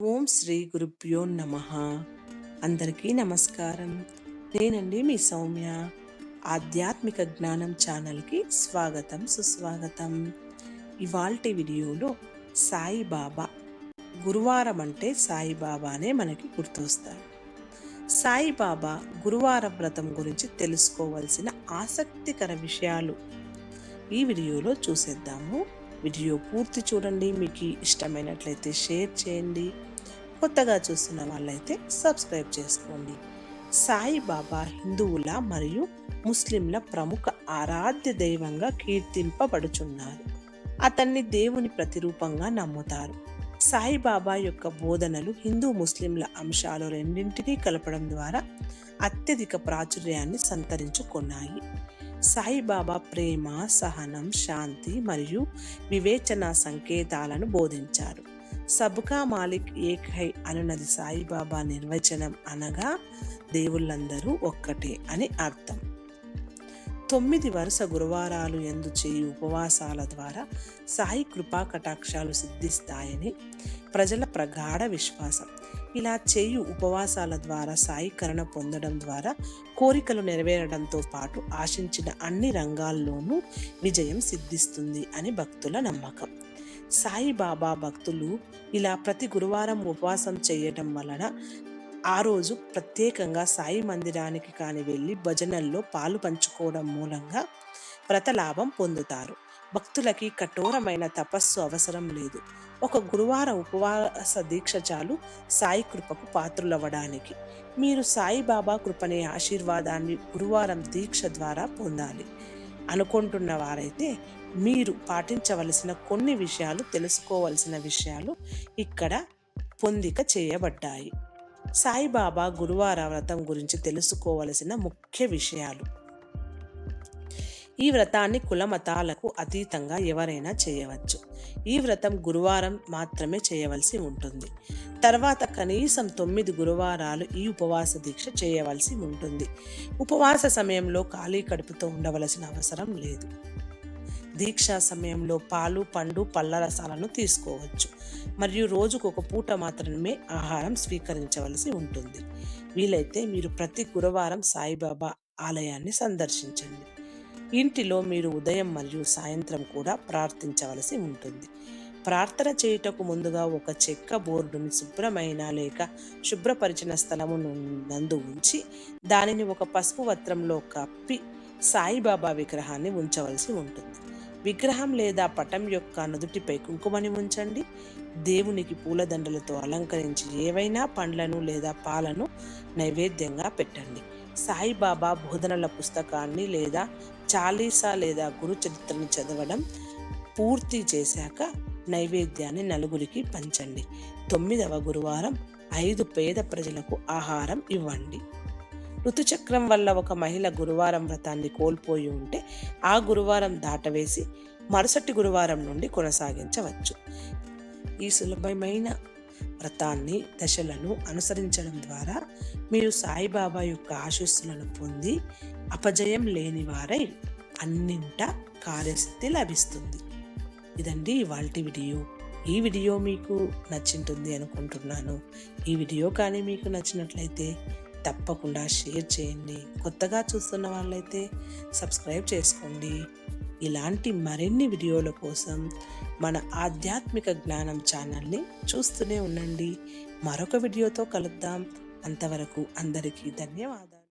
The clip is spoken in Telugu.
ఓం శ్రీ గురుభ్యో నమ. అందరికీ నమస్కారం. నేనండి మీ సౌమ్య. ఆధ్యాత్మిక జ్ఞానం ఛానల్కి స్వాగతం సుస్వాగతం. ఇవాల్టి వీడియోలో సాయిబాబా. గురువారం అంటే సాయిబాబానే మనకి గుర్తొస్తారు సాయిబాబా గురువార వ్రతం గురించి తెలుసుకోవాల్సిన ఆసక్తికర విషయాలు. ఈ వీడియోలో చూసేద్దాము. వీడియో పూర్తి చూడండి. మీకు ఇష్టమైనట్లయితే షేర్ చేయండి. కొత్తగా చూస్తున్న వాళ్ళైతే సబ్స్క్రైబ్ చేసుకోండి. సాయిబాబా హిందువుల మరియు ముస్లింల ప్రముఖ ఆరాధ్య దైవంగా కీర్తింపబడుచున్నారు. అతన్ని దేవుని ప్రతిరూపంగా నమ్ముతారు. సాయిబాబా యొక్క బోధనలు హిందూ ముస్లింల అంశాలు రెండింటినీ కలపడం ద్వారా అత్యధిక ప్రాచుర్యాన్ని సంతరించుకున్నాయి. సాయిబాబా ప్రేమ సహనం శాంతి మరియు వివేచన సంకేతాలను బోధించారు. సబ్కా మాలిక్ ఏక్ హై అనున్నది సాయిబాబా నిర్వచనం అనగా దేవుళ్ళందరూ ఒక్కటే అని అర్థం. తొమ్మిది వరుస గురువారాలు ఎందు చేయి ఉపవాసాల ద్వారా సాయి కృపా కటాక్షాలు సిద్ధిస్తాయని ప్రజల ప్రగాఢ విశ్వాసం. ఇలా చేయు ఉపవాసాల ద్వారా సాయికరణ పొందడం ద్వారా కోరికలు నెరవేరడంతో పాటు ఆశించిన అన్ని రంగాల్లోనూ విజయం సిద్ధిస్తుంది అని భక్తుల నమ్మకం. సాయిబాబా భక్తులు ఇలా ప్రతి గురువారం ఉపవాసం చేయటం వలన ఆ రోజు ప్రత్యేకంగా సాయి మందిరానికి కాని వెళ్ళి భజనల్లో పాలు పంచుకోవడం మూలంగా వ్రతలాభం పొందుతారు. భక్తులకి కఠోరమైన తపస్సు అవసరం లేదు. ఒక గురువార ఉపవాస దీక్ష చాలు సాయి కృపకు పాత్రులవ్వడానికి. మీరు సాయిబాబా కృపనే ఆశీర్వాదాన్ని గురువారం దీక్ష ద్వారా పొందాలి. అనుకుంటున్న వారైతే మీరు పాటించవలసిన కొన్ని విషయాలు తెలుసుకోవలసిన విషయాలు ఇక్కడ పొందిక చేయబడ్డాయి. సాయిబాబా గురువార వ్రతం గురించి తెలుసుకోవలసిన ముఖ్య విషయాలు. ఈ వ్రతాన్ని కులమతాలకు అతీతంగా ఎవరైనా చేయవచ్చు. ఈ వ్రతం గురువారం మాత్రమే చేయవలసి ఉంటుంది. తర్వాత కనీసం తొమ్మిది గురువారాలు ఈ ఉపవాస దీక్ష చేయవలసి ఉంటుంది. ఉపవాస సమయంలో ఖాళీ కడుపుతో ఉండవలసిన అవసరం లేదు. దీక్షా సమయంలో పాలు పండు పళ్ళ రసాలను తీసుకోవచ్చు. మరియు రోజుకు ఒక పూట మాత్రమే ఆహారం స్వీకరించవలసి ఉంటుంది. వీలైతే మీరు ప్రతి గురువారం సాయిబాబా ఆలయాన్ని సందర్శించండి. ఇంటిలో మీరు ఉదయం మరియు సాయంత్రం కూడా ప్రార్థించవలసి ఉంటుంది. ప్రార్థన చేయుటకు ముందుగా ఒక చెక్క బోర్డుని శుభ్రమైన లేక శుభ్రపరిచిన స్థలము నందు ఉంచి దానిని ఒక పసుపు వస్త్రంలో కప్పి సాయిబాబా విగ్రహాన్ని ఉంచవలసి ఉంటుంది. విగ్రహం లేదా పటం యొక్క నుదుటిపై కుంకుమని ఉంచండి. దేవునికి పూలదండలతో అలంకరించి ఏవైనా పండ్లను లేదా పాలను నైవేద్యంగా పెట్టండి. సాయిబాబా బోధనల పుస్తకాన్ని లేదా చాలీసా లేదా గురు చరిత్రని చదవడం పూర్తి చేశాక నైవేద్యాన్ని నలుగురికి పంచండి. తొమ్మిదవ గురువారం ఐదు పేద ప్రజలకు ఆహారం ఇవ్వండి. ఋతుచక్రం వల్ల ఒక మహిళ గురువారం వ్రతాన్ని కోల్పోయి ఉంటే ఆ గురువారం దాటవేసి మరుసటి గురువారం నుండి కొనసాగించవచ్చు. ఈ సులభమైన వ్రతాన్ని దశలను అనుసరించడం ద్వారా మీరు సాయిబాబా యొక్క ఆశీస్సులను పొంది అపజయం లేని వారై అన్నింట కార్యసిద్ధి లభిస్తుంది. ఇదండి ఇవాళ వీడియో. ఈ వీడియో మీకు నచ్చింటుంది అనుకుంటున్నాను. ఈ వీడియో కానీ మీకు నచ్చినట్లయితే తప్పకుండా షేర్ చేయండి. కొత్తగా చూస్తున్న వాళ్ళైతే సబ్స్క్రైబ్ చేసుకోండి. ఇలాంటి మరిన్ని వీడియోల కోసం మన ఆధ్యాత్మిక జ్ఞానం ఛానల్ని చూస్తూనే ఉండండి. మరొక వీడియోతో కలుద్దాం. అంతవరకు అందరికీ ధన్యవాదాలు.